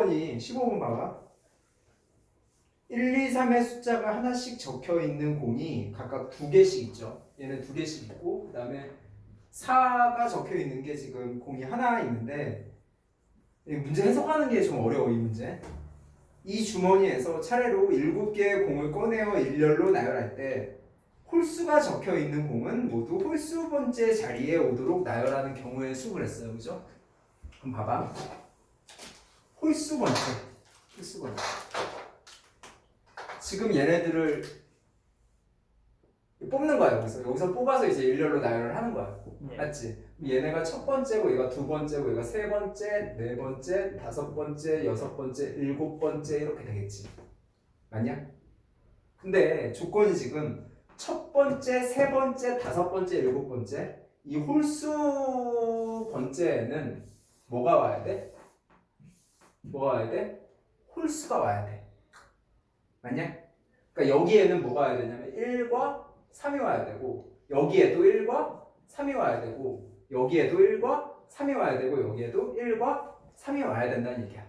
15번이 15번 봐봐. 1, 2, 3의 숫자가 하나씩 적혀 있는 공이 각각 두 개씩 있죠. 얘는 두 개씩 있고 그다음에 4가 적혀 있는 게 지금 공이 하나 있는데 이 문제 해석하는 게 좀 어려워 이 문제. 이 주머니에서 차례로 7개의 공을 꺼내어 일렬로 나열할 때 홀수가 적혀 있는 공은 모두 홀수 번째 자리에 오도록 나열하는 경우의 수를 했어요. 그죠? 그럼 봐봐. 홀수 번째. 홀수 번째. 지금 얘네들을 뽑는 거야 여기서 여기서 뽑아서 이제 일렬로 나열을 하는 거야 예. 맞지? 얘네가 첫 번째고 얘가 두 번째고 얘가 세 번째, 네 번째, 다섯 번째, 여섯 번째, 일곱 번째 이렇게 되겠지 맞냐? 근데 조건이 지금 첫 번째, 세 번째, 다섯 번째, 일곱 번째 이 홀수 번째는 뭐가 와야 돼? 뭐가 와야 돼? 홀수가 와야 돼 맞냐? 그러니까 여기에는 뭐가 와야 되냐면 1과 3이 와야 되고 여기에도 1과 3이 와야 되고 여기에도 1과 3이 와야 되고 여기에도 1과 3이 와야 된다는 얘기야.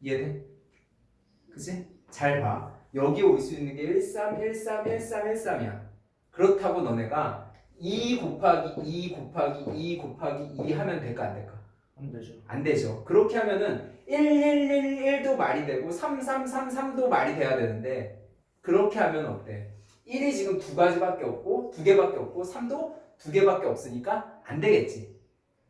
이해돼? 그지? 잘 봐. 여기 올 수 있는 게 1, 3, 1, 3, 1, 3, 1, 3이야. 그렇다고 너네가 2 곱하기 2 곱하기 2 곱하기 2 하면 될까 안 될까? 안 되죠. 안 되죠. 그렇게 하면은 1, 1, 1, 1도 말이 되고 3, 3, 3, 3도 말이 돼야 되는데 그렇게 하면 어때? 1이 지금 두 가지밖에 없고 두 개밖에 없고 3도 두 개밖에 없으니까 안 되겠지.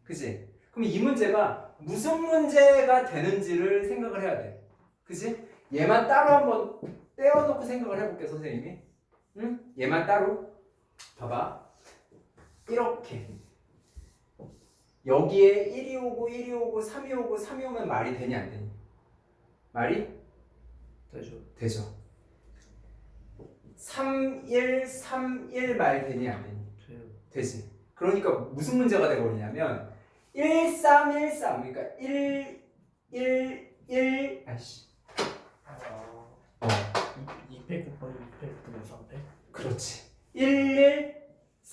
그지? 그럼 이 문제가 무슨 문제가 되는지를 생각을 해야 돼. 그지? 얘만 따로 한번 떼어놓고 생각을 해볼게 선생님이. 응? 얘만 따로. 봐봐. 이렇게. 여기에 1이 오고 1이 오고 3이 오고 3이 오면 말이 되냐 안 되니? 말이 되죠. 되죠. 3, 1, 3, 1 말 되니 안 되니? 돼요. 되지. 그러니까 무슨 문제가 되버리냐면 1, 3, 1, 3 그러니까 1, 1, 1 아이씨 아, 어200 곱하기 200 그러면 300? 그렇지 1, 1,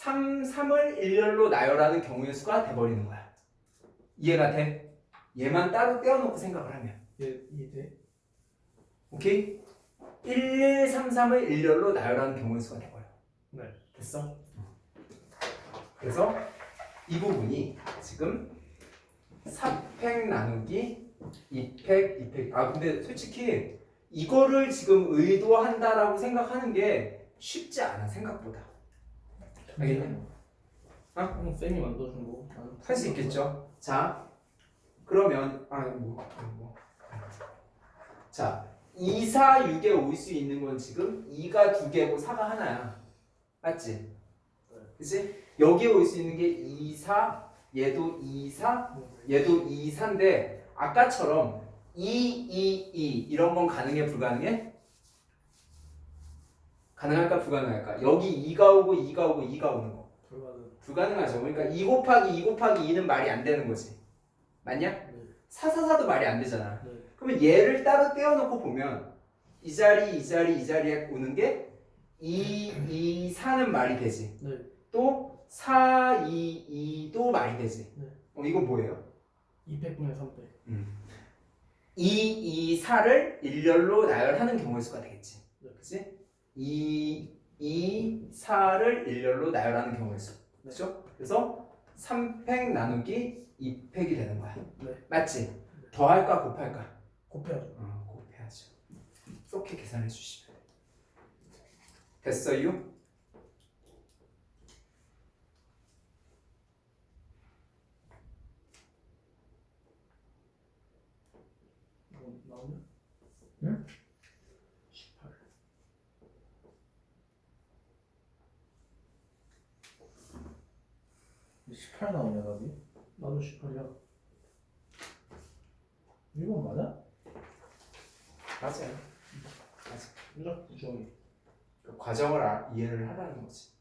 3, 3을 일렬로 나열하는 경우의 수가 돼버리는 거야 이해가 돼? 얘만 따로 떼어놓고 생각을 하면 예, 이해돼? 오케이? 1, 1, 3, 3을 일렬로 나열하는 경우의 수가 돼버려 네. 됐어? 그래서 이 부분이 지금 4팩 나누기 2팩, 2팩. 아 근데 솔직히 이거를 지금 의도한다라고 생각하는 게 쉽지 않아 생각보다. 알겠냐? 어? 응, 쌤이 만들어준 거. 할 수 있겠죠. 자, 그러면 아 뭐, 뭐. 자, 2, 4, 6에 올 수 있는 건 지금 2가 두 개고 4가 하나야. 맞지? 그치? 여기에 올 수 있는 게 2, 4, 얘도 2, 4, 얘도 2, 4인데 아까처럼 2, 2, 2 이런 건 가능해 불가능해? 가능할까 불가능할까? 여기 2가 오고 2가 오고 2가 오는 거 불가능. 불가능하죠. 그러니까 2 곱하기 2 곱하기 2는 말이 안 되는 거지. 맞냐? 네. 4, 4, 4도 말이 안 되잖아. 네. 그러면 얘를 따로 떼어놓고 보면 이 자리, 이 자리, 이 자리에 오는 게 2, 2, 4는 말이 되지. 네. 또 4, 2, 2도 말이 되지. 네. 어, 이건 뭐예요? 200분의 300. 2, 2, 4를 일렬로 나열하는 경우의 수가 되겠지. 네. 그치? 2, 2, 4를 일렬로 나열하는 경우의 수. 네. 그죠? 그래서 3팩 나누기 2팩이 되는 거야. 네. 맞지? 더할까 곱할까? 곱해야죠. 어, 곱해야죠. 이렇게 계산해 주시면. 됐어요? 이거 나오냐? 응? 18. (18) 나오냐 답이? 나도 18이야. 1번 맞아? 맞아요. 유작 부정이. 그 과정을 아- 이해를 하라는 거지.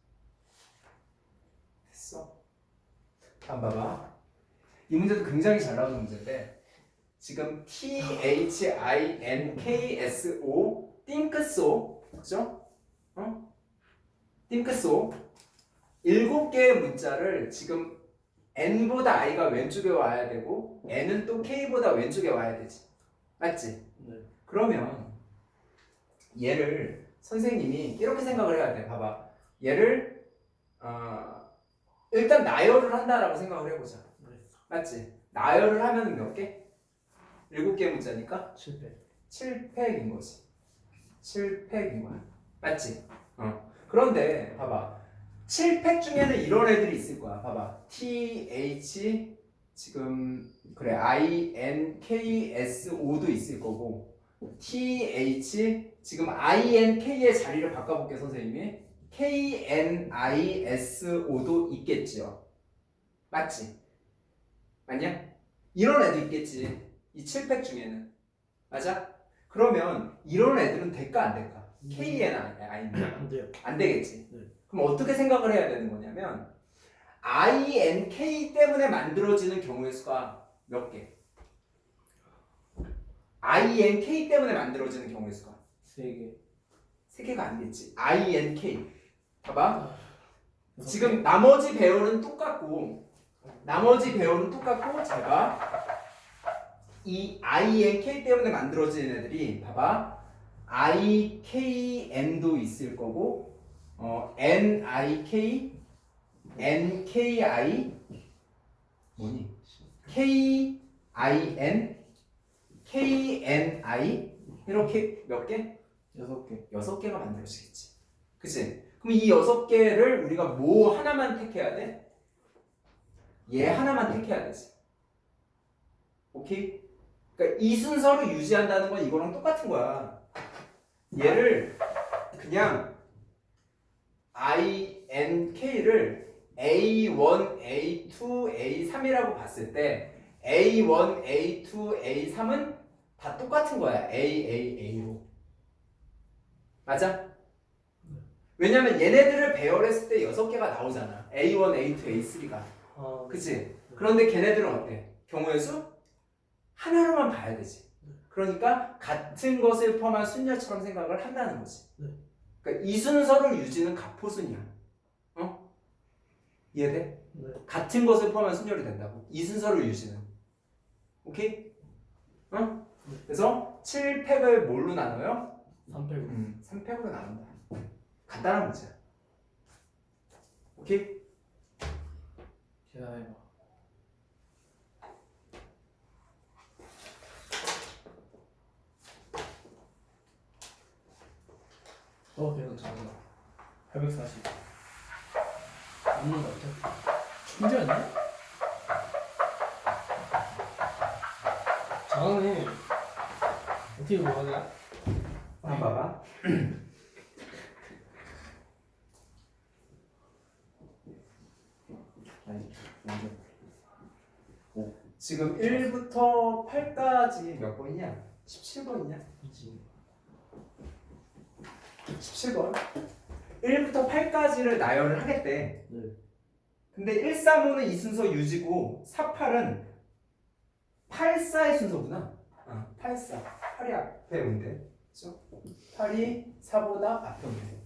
됐어. 다음 봐봐. 이 문제도 굉장히 잘 나오는 문제인데 지금 T H I N K S O 띵크소 그죠? 어? 띵크소 일곱 개의 문자를 지금 N보다 I가 왼쪽에 와야 되고 N은 또 K보다 왼쪽에 와야 되지. 맞지? 네. 그러면 얘를 선생님이 이렇게 생각을 해야 돼. 봐봐. 얘를 어, 일단 나열을 한다라고 생각을 해보자. 네. 맞지? 나열을 하면 몇 개? 일곱 개 문자니까 7배. 7팩인 거지. 7팩인 거야. 맞지? 어. 그런데 봐봐. 7팩 중에는 이런 애들이 있을 거야. 봐봐. T, H, 지금, 그래. I, N, K, S, O도 있을 거고, T, H, 지금 I, N, K의 자리를 바꿔볼게, 선생님이. K, N, I, S, O도 있겠지요. 맞지? 맞냐? 이런 애도 있겠지. 이 7팩 중에는. 맞아? 그러면 이런 애들은 될까 안 될까? KN 아닌데 안 돼요. 안 되겠지. 네. 그럼 어떻게 생각을 해야 되는 거냐면 INK 때문에 만들어지는 경우의 수가 몇 개? INK 때문에 만들어지는 경우의 수가 3개. 세 개가 아니겠지. INK. 봐봐. 지금 나머지 배열은 똑같고 나머지 배열은 똑같고 제가 이 INK 때문에 만들어지는 애들이 봐봐 IKN도 있을 거고 어, NIK NKI 뭐니 KIN KNI 이렇게 몇 개? 여섯 개. 여섯 개가 만들어지겠지. 그치? 그럼 이 여섯 개를 우리가 뭐 하나만 택해야 돼? 얘 하나만 택해야 되지. 오케이? 그러니까 이 순서를 유지한다는 건 이거랑 똑같은 거야. 얘를 그냥 INK를 A1, A2, A3이라고 봤을 때 A1, A2, A3은 다 똑같은 거야. A, A, A로. 맞아? 왜냐면 얘네들을 배열했을 때 여섯 개가 나오잖아. A1, A2, A3가. 아, 그치? 그런데 걔네들은 어때? 경우의 수? 하나로만 봐야 되지. 그러니까 같은 것을 포함한 순열처럼 생각을 한다는 거지. 네. 그러니까 이 순서를 유지는 가포순이야. 어? 이해돼? 네. 같은 것을 포함한 순열이 된다고. 이 순서를 유지는. 오케이? 어? 그래서 7팩을 뭘로 나눠요? 3팩. 음, 3팩으로 나눈다. 간단한 문제야. 오케이? 계산해봐. 어, 계산 잘한다. 840. 맞는 거 같아. 천재 아니야? 잘하네. 어떻게 뭐하냐? 한번 봐봐. 아니 먼저 지금 1부터 8까지 몇 번이냐? 17번이냐? 이지. 17번. 1부터 8까지를 나열을 하겠대. 네. 근데 135는 이 순서 유지고 48은 84의 순서구나. 아, 84. 8이 앞에 온대. 그죠? 8이 4보다 앞에 온대.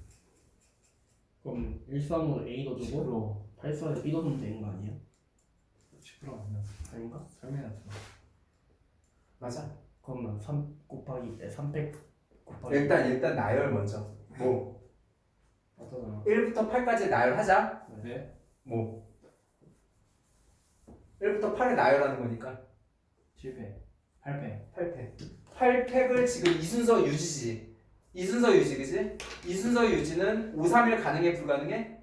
그럼 135는 A 넣어주고 84에 B 넣으면 되는 거 아니에요? 10% 맞나? 아닌가? 나 맞아. 그러면 3 곱하기 네, 3팩 곱하기 일단 일단 나열 먼저. 뭐 맞잖아. 1부터 8까지 나열하자. 네. 뭐 1부터 8을 나열하는 거니까 7팩 8팩 8팩 8팩을 지금 이 순서 유지지 이 순서 유지 그지? 이 순서 유지는 5, 3, 1 가능해 불가능해?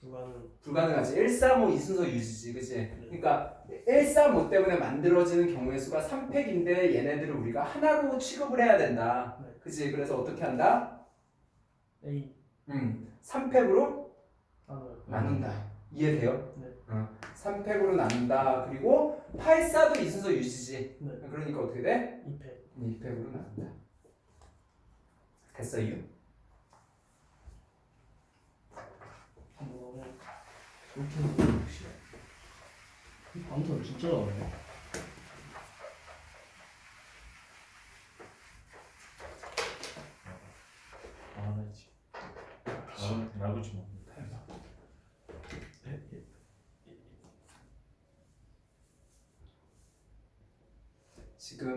불가능. 불가능하지 1, 3, 5 이 순서 유지지 그지? 그러니까 1, 3, 5 때문에 만들어지는 경우의 수가 3팩인데 얘네들을 우리가 하나로 취급을 해야 된다 네. 그지? 그래서 어떻게 한다? A 음, 3팩으로 나눠요. 나눈다. 이해돼요? 네. 어, 3팩으로 나눈다. 그리고 84도 이 순서 유지지. 네. 그러니까 어떻게 돼? 2팩. 2팩으로 나눈다. 됐어, 이유? 한번 이렇게. 이 방송 진짜 어려워. 아나 지 아, 라고 좀 해봐.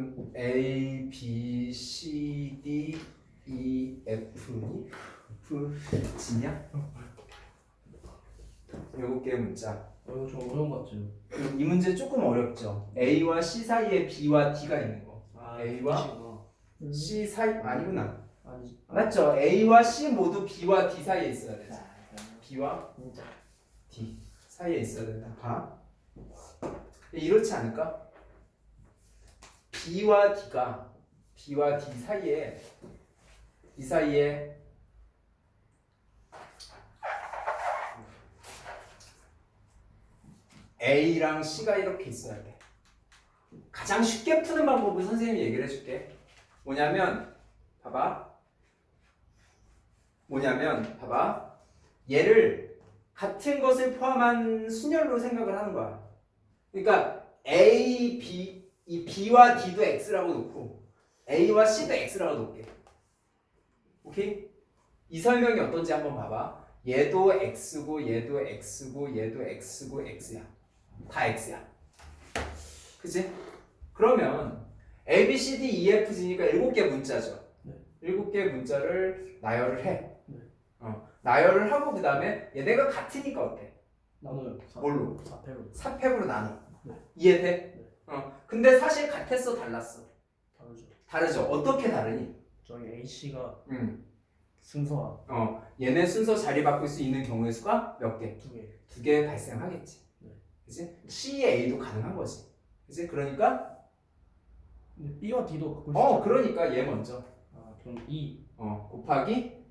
지금 A, B, C, D, E, F니? F, G냐? 일곱 개의 문자. 어, 이거 좀 어려운 것 같죠? 이 문제 조금 어렵죠. A와 C 사이에 B와 D가 있는 거. 아, A와? D구나. C 사이 아니구나. 아니. 맞죠? A와 C 모두 B와 D 사이에 있어야 돼. B와 진짜. D 사이에 있어야 된다. 봐. 이렇지 않을까? B와 D가 B와 D 사이에 이 사이에 A랑 C가 이렇게 있어야 돼. 가장 쉽게 푸는 방법을 선생님이 얘기를 해줄게. 뭐냐면 봐봐. 뭐냐면 봐봐. 얘를 같은 것을 포함한 순열로 생각을 하는 거야. 그러니까 A, B, 이 B와 D도 X라고 놓고 A와 C도 X라고 놓을게. 오케이? 이 설명이 어떤지 한번 봐봐. 얘도 X고 얘도 X고 얘도 X고 X야. 다 X야. 그지? 그러면 A, B, C, D, E, F, G니까 일곱 개 문자죠. 네. 일곱 개 문자를 나열을 해. 네. 어, 나열을 하고 그 다음에 얘네가 같으니까 어때? 나눠요. 사- 뭘로? 사패로. 사팩으로 나눠. 네. 이해돼? 네. 어. 근데 사실 같았어, 달랐어. 다르죠. 다르죠. 어떻게 다르니? 저희 A C가 음. 순서가 어. 얘네 순서 자리 바꿀 수 있는 경우의 수가 몇 개? 두 개. 두 개 발생하겠지. 네. 그지? C의 A도 가능한 거지. 그지? 그러니까 근데 B와 D도 갖고 어, 있어요. 그러니까 얘 먼저. 아, 그럼 E, 어, 곱하기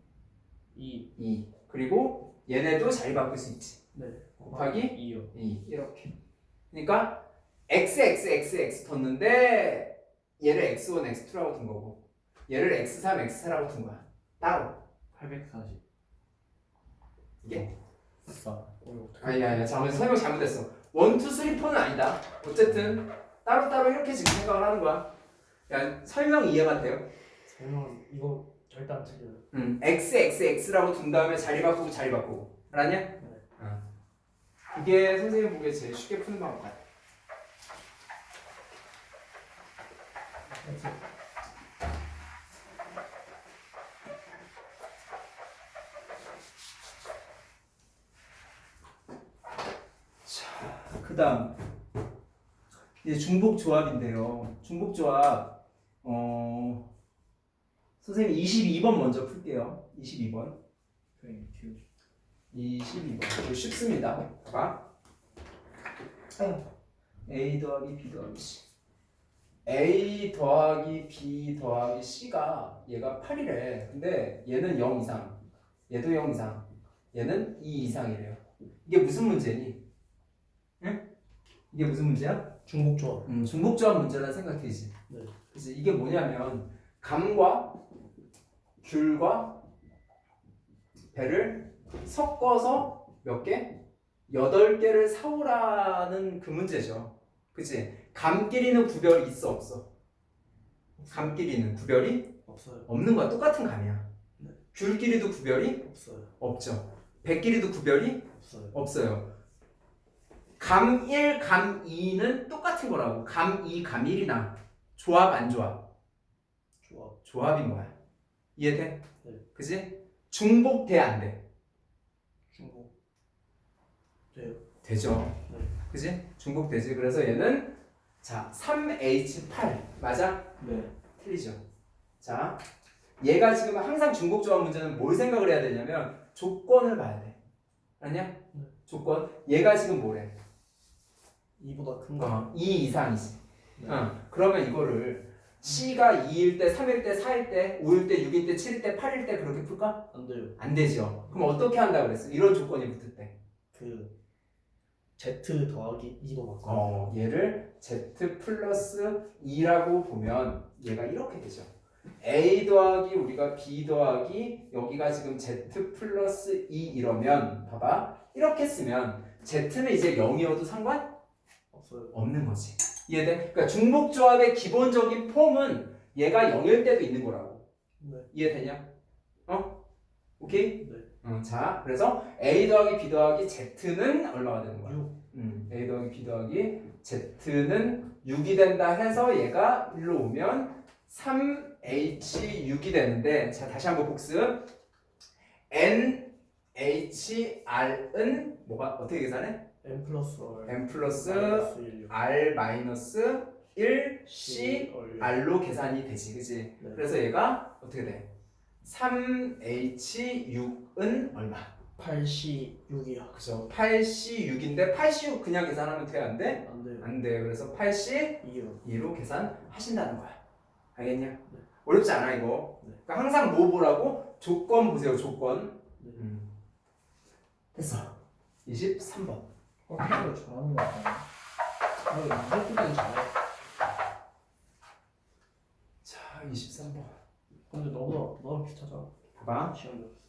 E, 2. 그리고 얘네도 자리 바꿀 수 있지. 네. 곱하기 2요. 2 이렇게. 그러니까 x x x x 뒀는데 얘를 x1 x2라고 둔 거고 얘를 x3 x4라고 둔 거야. 따로. 840. 이게 어떡해. 아니야, 아니야. 잠깐 설명 잘못했어. 1, 2, 3, 4는 아니다. 어쨌든 따로따로 이렇게 지금 생각을 하는 거야. 야, 설명 이해가 돼요? 설명 이거 절대 안 틀려요. 음, x x x라고 둔 다음에 자리 바꾸고 자리 바꾸고. 알았냐? 네. 어. 이게 선생님 보기에 제일 쉽게 푸는 방법 같아. X. 그다음 이제 중복 조합인데요. 중복 조합 어 선생님 22번 먼저 풀게요. 22번. 선생님 키우시. 22번. 이거 쉽습니다. 봐봐. A 더하기 B 더하기 C. A 더하기 B 더하기 C가 얘가 8이래. 근데 얘는 0 이상. 얘도 0 이상. 얘는 2 이상이래요. 이게 무슨 문제니? 응? 이게 무슨 문제야? 중복 조합. 음, 중복조합 문제라는 생각 들지. 네. 그래서 이게 뭐냐면 감과 귤과 배를 섞어서 몇 개? 여덟 개를 사오라는 그 문제죠. 그치? 감끼리는 구별이 있어 없어? 감끼리는 구별이 없어요. 없는 거야. 똑같은 감이야. 네. 귤끼리도 구별이 없어요. 없죠. 배끼리도 구별이 없어요. 없어요. 감 1, 감 2는 똑같은 거라고. 감 2, 감 1이나 조합 안 조합? 조합. 조합인 거야. 이해돼? 네. 그지? 중복 돼 안 돼? 중복. 돼요. 되죠. 네. 그지? 중복 되지. 그래서 얘는 자 3H8 맞아? 네. 틀리죠. 자 얘가 지금 항상 중복 조합 문제는 뭘 생각을 해야 되냐면 조건을 봐야 돼. 아니야? 네. 조건. 얘가 지금 뭐래? 2보다 큰 거. 어, 2 이상이지. 네. 어, 그러면 이거를 C가 2일 때, 3일 때, 4일 때, 5일 때, 6일 때, 7일 때, 8일 때 그렇게 풀까? 안 돼요. 안 되죠. 그럼 어떻게 한다 그랬어? 이런 조건이 붙을 때. 그 Z 더하기 2로 바꿔. 어, 얘를 Z 플러스 2라고 보면 얘가 이렇게 되죠. A 더하기 우리가 B 더하기 여기가 지금 Z 플러스 2 이러면 봐봐 이렇게 쓰면 Z는 이제 0이어도 상관 없어요. 없는 거지. 이해돼? 그러니까 중복 조합의 기본적인 폼은 얘가 0일 때도 있는 거라고. 네. 이해되냐? 어? 오케이? 네. 어, 자, 그래서 A 더하기 B 더하기 Z는 얼마가 되는 거야? 6. 음, A 더하기 B 더하기 Z는 6이 된다 해서 얘가 일로 오면 3H6이 되는데 자 다시 한번 복습 NHR은 뭐가 어떻게 계산해? M 플러스 R M 플러스 마이너스 1 R 마이너스 1 C R로 계산이 되지 그지? 네. 그래서 얘가 어떻게 돼? 3H6은 얼마? 8C6이요 그죠 8C6인데 8C6 그냥 계산하면 돼 안 돼? 안 돼요 안 돼. 그래서 8C 2요 2로 계산하신다는 거야. 알겠냐? 네. 어렵지 않아 이거. 네. 그러니까 항상 뭐 보라고? 조건 보세요. 조건. 네. 음. 됐어. 23번. 컴퓨터를 잘하는 거 같아요 아 이거 이제부터는 잘해 자, 23번. 근데 너보다 너랑 비슷하잖아 봐봐. 시험도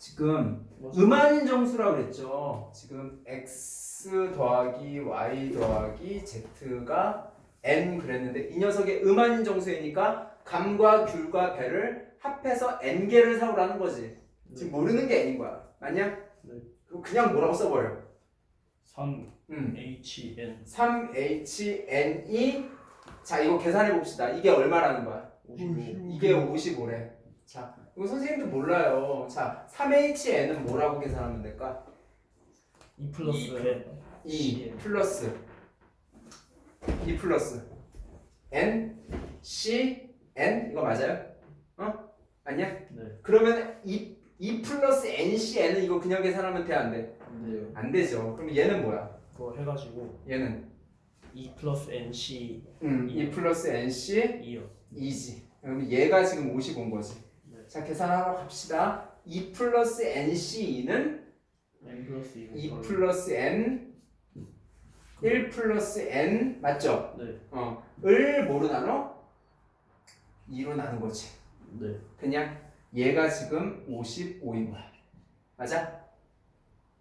지금 뭐지? 음한 정수라고 그랬죠. 지금 x 더하기 y 더하기 z가 n 그랬는데 이 녀석의 음한 정수이니까 감과 귤과 배를 합해서 n 개를 사오라는 거지. 지금 모르는 게 n인 거야. 맞냐? 네. 그럼 그냥 뭐라고 써버려. 3 음. HN 3HN이 자 이거 계산해 봅시다. 이게 얼마라는 거야? 55 이게 55래. 자, 이거 선생님도 몰라요. 자, 3HN은 뭐라고 계산하면 될까? 2 플러스 N 2 플러스 2 플러스 N C N 이거 맞아요? 어? 아니야? 네 그러면 2, 2 플러스 NCN은 이거 그냥 계산하면 돼 안 돼? 안돼요 안 되죠. 그럼 얘는 뭐야? 그거 해가지고 얘는 2 플러스 NC 음, 2 플러스 NC 2요 2지. 그럼 얘가 지금 55인 거지. 네. 자, 계산하러 갑시다. 2 플러스 NC2는 N 플러스 2 2 플러스 N 1 플러스 N 맞죠? 네 어, 을 뭐로 나눠? 2로 나눈 거지. 네. 그냥 얘가 지금 55인 거야. 맞아?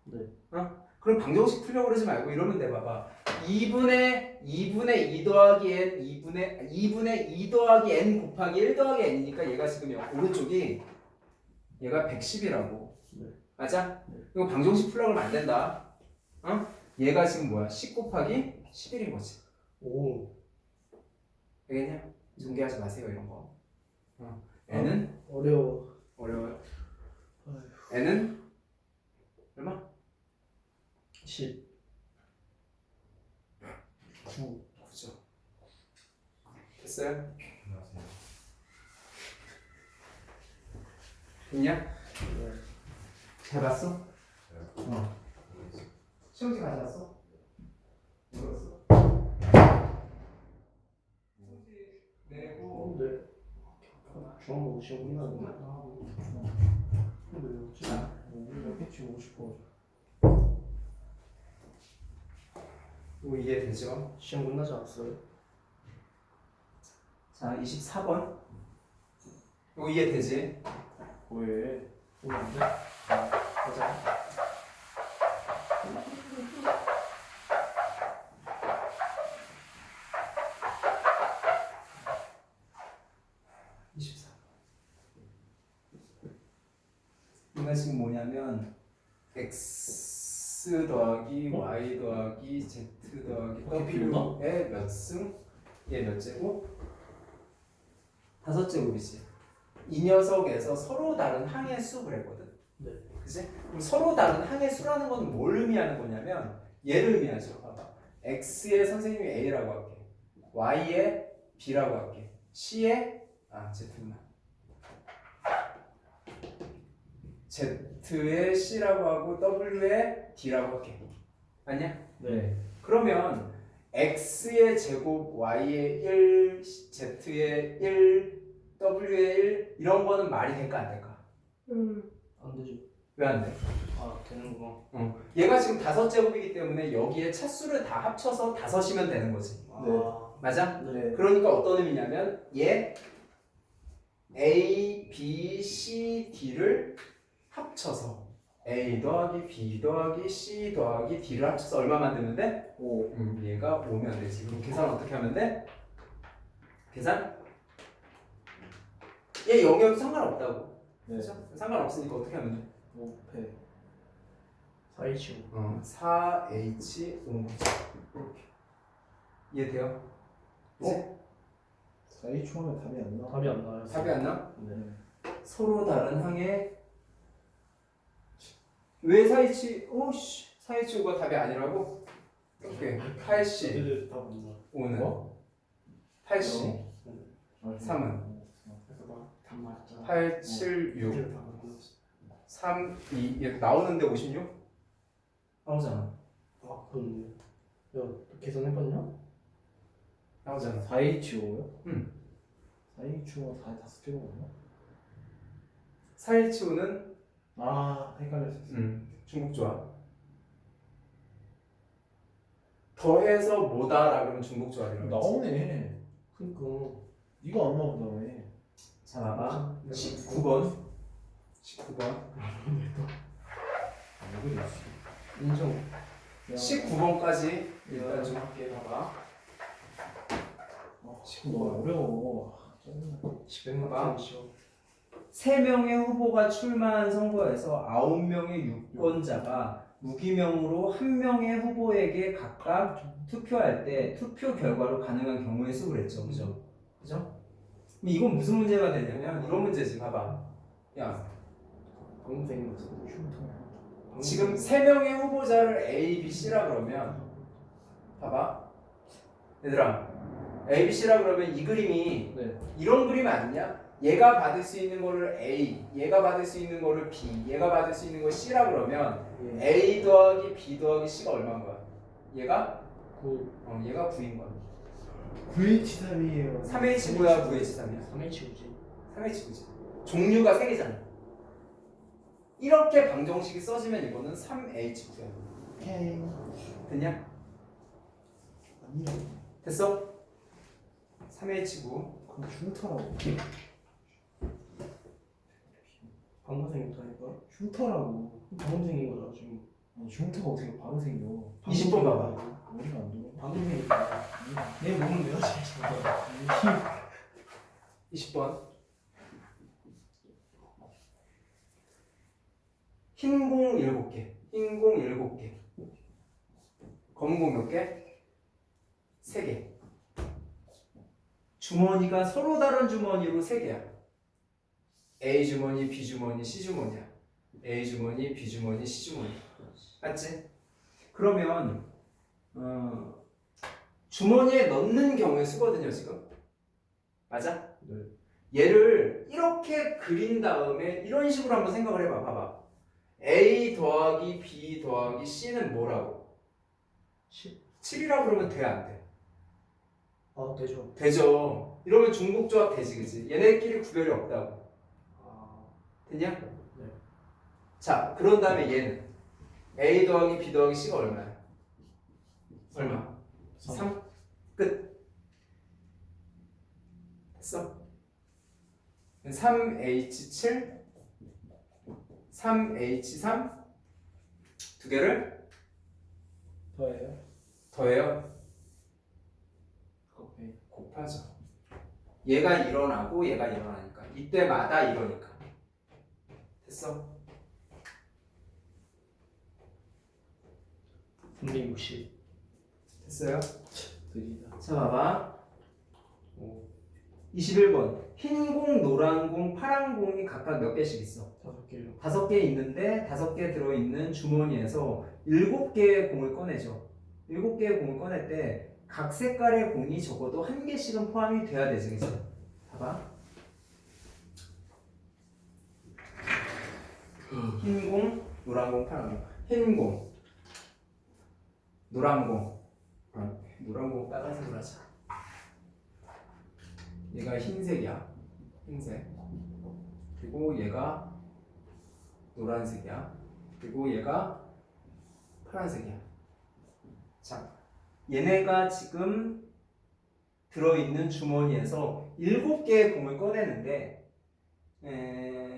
네. 어? 그럼 방정식 풀려고 그러지 말고 이러면 돼 봐봐. 2분의 2분의 2 더하기 n 2분의 2분의 2 더하기 n 곱하기 1 더하기 n이니까 얘가 지금 여- 오른쪽이 얘가 110이라고. 네. 맞아? 네. 이거 방정식 풀려고 그러면 안 된다. 어? 얘가 지금 뭐야? 10 곱하기 11인 거지. 오 알겠냐? 전개하지 마세요 이런 거. 어. n은 어려워 어려워요. 아휴. n은 얼마? 10 9 9죠. 됐어요? 안녕하세요. 됐냐? 네. 잘 봤어? 네. 어. 시험지 가져왔어? 물었어. 시험지 내고 근데 중앙고 시험 끝나는데 근데 왜 없지? 우리가 패치 오고 싶어 이거 이해되죠? 시험 끝나지 않았어요? 자, 24번. 이거 이해되지? 왜? 오늘 안 돼? 가자 24. 이건 지금 뭐냐면 x 더하기 y 더하기 z 더하기 어, w의 몇 승? 얘몇 제곱? 다섯 제곱이지. 이 녀석에서 서로 다른 항의 수 그랬거든. 네. 그지? 그럼 서로 다른 항의 수라는 건 뭘 의미하는 거냐면 얘를 의미하죠. 봐봐. x의 선생님이 a라고 할게. y의 b라고 할게. c의 아 z만. Z의 c라고 하고 w의 d라고 할게. 아니야? 네 그러면 x의 제곱 y의 1 z의 1 w의 1 이런 거는 말이 될까 안 될까? 안 되지 왜안 돼? 아 되는구나 어. 얘가 지금 다섯 제곱이기 때문에 여기에 차수를 다 합쳐서 다섯이면 되는 거지. 아 맞아? 네. 그러니까 어떤 의미냐면 얘 A, B, C, D를 합쳐서 A 더하기 B 더하기 C 더하기 D를 합쳐서 얼마 돼? 5. 음, 얘가 5면 되지. 그럼 계산 어떻게 하면 돼? 계산? 얘 0이어도 상관없다고. 네. 그렇죠? 상관없으니까 어떻게 하면 돼? 5패 4H5 어, 4H 5 이렇게. 이해돼요? 4이 총하면 답이 안 나와. 답이 안 나와요. 답이 안 나? 네. 서로 다른 항에 왜 사이치? 오씨 사이치오가 답이 아니라고? 오케이 80 애들 답안 나와. 5는 뭐? 80 아, 3은 그래서 막답 맞잖아. 8 7 6 애들 답안 나왔어. 3 2 이렇게 나오는데 56? 나오잖아 아 그렇네. 야 계산해봤냐? 나오잖아 4H5요? 응. 4H5가 4에 다섯 개가 뭐냐? 사이치오는 아, 헷갈렸어. 음, 중국 조합 더해서 뭐다라 그러면 중국 조합이라고 했지. 나오네. 그니까. 이거 안 나온다며. 자 봐봐 19번 19번 왜 그랬어? 인정. 19번까지 일단 좀 할게 봐봐 아, 지금 너무 어려워. 아, 짜증나. 10백만 봐봐. 원 쉬워. 3명의 후보가 출마한 선거에서 9명의 유권자가 무기명으로 1명의 후보에게 각각 투표할 때 투표 결과로 가능한 경우의 수를 했죠. 그죠? 그죠? 이건 무슨 문제가 되냐면 이런 문제지. 봐봐. 야. 지금 3명의 후보자를 A, B, C라 그러면 봐봐. 얘들아. A, B, C라 그러면 이 그림이 네. 이런 그림 아니냐? 얘가 받을 수 있는 거를 A, 얘가 받을 수 있는 거를 B, 얘가 받을 수 있는 걸 C라 그러면 예. A 더하기 B 더하기 C가 얼마인 거야? 얘가? 그 어, 얘가 9인 거야. 9H3이에요. 3H9야, 9H3이야. 3H우지. 3H9지. 종류가 3개잖아. 이렇게 방정식이 써지면 이거는 3H9야. 오케이. 됐냐? 아니야. 됐어? 3H9. 그건 흉터라고. 방생했다니까. 흉터라고. 방생인 거잖아 지금. 아니, 흉터가 어떻게 바로 생겨? 20번 봐봐. 머리가 안 돌아. 방생이니까. 내 몸은 내가 진짜. 20번. 흰 공 7개. 흰 공 7개. 검은 공 몇 개? 3개. 주머니가 서로 다른 주머니로 3개야. A 주머니, B 주머니, C 주머니야. A 주머니, B 주머니, C 주머니. 맞지? 그러면 어, 주머니에 넣는 경우의 수거든요, 지금. 맞아? 네. 얘를 이렇게 그린 다음에 이런 식으로 한번 생각을 해봐. 봐봐. A 더하기 B 더하기 C는 뭐라고? 10. 7이라고 그러면 돼, 안 돼? 아 되죠. 되죠. 이러면 중국조합 되지, 그지? 얘네끼리 구별이 없다고. 아 됐냐? 네. 자, 그런 다음에 얘는 A 더하기 B 더하기 C가 얼마야? 얼마? 3. 끝. 됐어? 3H7 3H3 두 개를 더해요? 더해요. 곱하죠. 얘가 일어나고 얘가 일어나니까 이때마다 이러니까. 됐어? 360. 됐어요? 드리다. 자 봐봐 21번 흰 공, 노란 공, 파란 공이 각각 몇 개씩 있어? 다섯 개요. 다섯 개 있는데 다섯 개 들어있는 주머니에서 일곱 개의 공을 꺼내죠 일곱 개의 공을 꺼낼 때 각 색깔의 공이 적어도 한 개씩은 포함이 돼야 되지 그치? 봐봐 흰 공, 노란 공, 파란 공. 흰 공, 노란 공. 아, 노란 공 빨간색으로 하자. 얘가 흰색이야. 흰색. 그리고 얘가 노란색이야. 그리고 얘가 파란색이야. 자 얘네가 지금 들어있는 주머니에서 일곱 개의 공을 꺼내는데 에,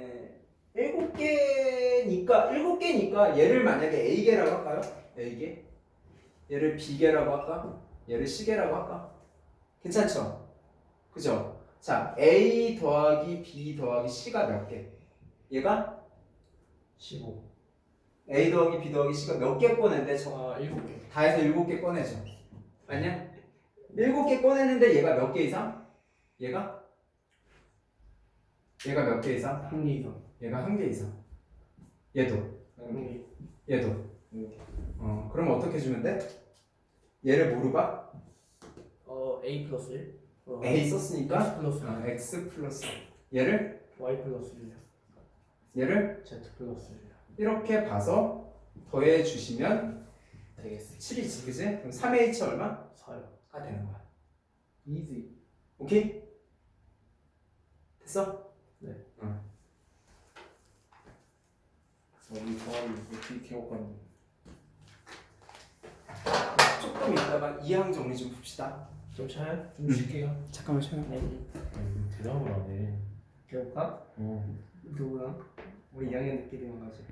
일곱 개니까 일곱 개니까 얘를 만약에 A개라고 할까요? A개 얘를 B개라고 할까? 얘를 C개라고 할까? 괜찮죠? 그죠? 자, A 더하기 B 더하기 C가 몇 개? 얘가 15. A 더하기 B 더하기 C가 몇 개 꺼낸데 저 아 7개. 다 해서 일곱 개 꺼내죠. 맞냐? 일곱 개 꺼내는데 얘가 몇 개 이상? 얘가? 얘가 몇 개 이상? 한 개 이상. 얘가 한 개 이상. 얘도. 한 개. 얘도. 이렇게. 어, 그럼 어떻게 주면 돼? 얘를 뭐로 봐? 어 A 플러스 1. 어, A 썼으니까 X 플러스 어, x 플러스 얘를 Y 플러스 1. 얘를 Z 플러스 1. 이렇게 봐서 더해 주시면 되겠어. 7이지, 그지? 그럼 3H 얼마? 4요. 가 되는 거야. 이지. 오케이? 됐어? 우리 조합이 어떻게 개업하는 조금 이따가 이항 정리 좀 봅시다. 좀 차요? 좀 음. 쉴게요. 잠깐만 쉬어요. 네. 대답을 안 해. 배울까? 어. 누구랑? 우리 2학년 늦게 되면 가지.